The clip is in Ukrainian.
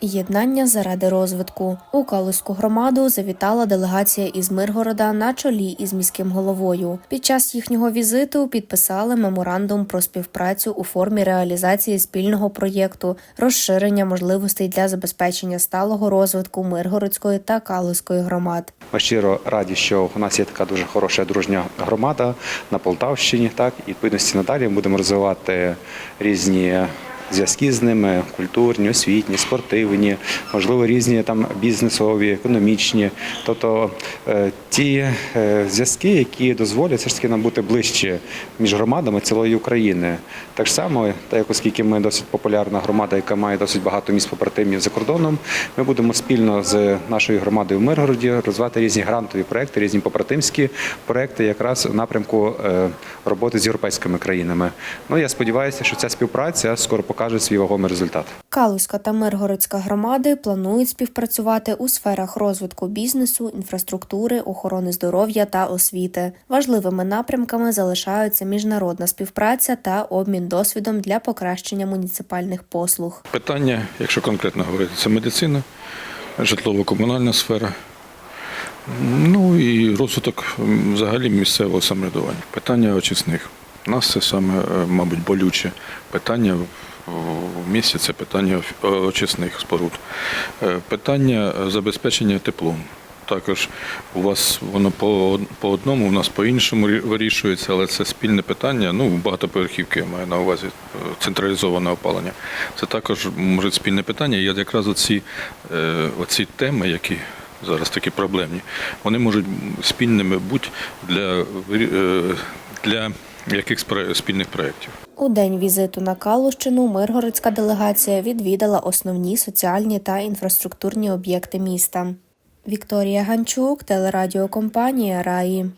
Єднання заради розвитку у Калузьку громаду завітала делегація із Миргорода на чолі із міським головою. Під час їхнього візиту підписали меморандум про співпрацю у формі реалізації спільного проєкту, розширення можливостей для забезпечення сталого розвитку Миргородської та Калузької громад. Ми щиро раді, що у нас є така дуже хороша дружня громада на Полтавщині. Так і відповідності надалі будемо розвивати різні. Зв'язки з ними культурні, освітні, спортивні, можливо, різні там бізнесові, економічні, тобто е, ті е, зв'язки, які дозволять все ж таки нам бути ближче між громадами цілої України. Так само, так як оскільки ми досить популярна громада, яка має досить багато міст побратимів за кордоном, ми будемо спільно з нашою громадою в Миргороді розвивати різні грантові проекти, різні побратимські проекти, якраз в напрямку е, роботи з європейськими країнами. Ну я сподіваюся, що ця співпраця скоро покаже свій вагомий результат. Калузька та Миргородська громади планують співпрацювати у сферах розвитку бізнесу, інфраструктури, охорони здоров'я та освіти. Важливими напрямками залишаються міжнародна співпраця та обмін досвідом для покращення муніципальних послуг. Питання, якщо конкретно говорити, це медицина, житлово-комунальна сфера. Ну і розвиток взагалі місцевого самоврядування. Питання очисних. Нас це саме, е, мабуть, болюче питання в- місті це питання очисних споруд. Е, Питання е, забезпечення теплом. Також у вас воно по, по одному, у нас по іншому вирішується, але це спільне питання. Ну, багатоповерхівки я маю на увазі е, централізоване опалення. Це також може спільне питання. І якраз оці, оці теми, які зараз такі проблемні, вони можуть спільними бути для, для яких спільних проєктів. У день візиту на Калущину Миргородська делегація відвідала основні соціальні та інфраструктурні об'єкти міста. Вікторія Ганчук, телерадіокомпанія Раї.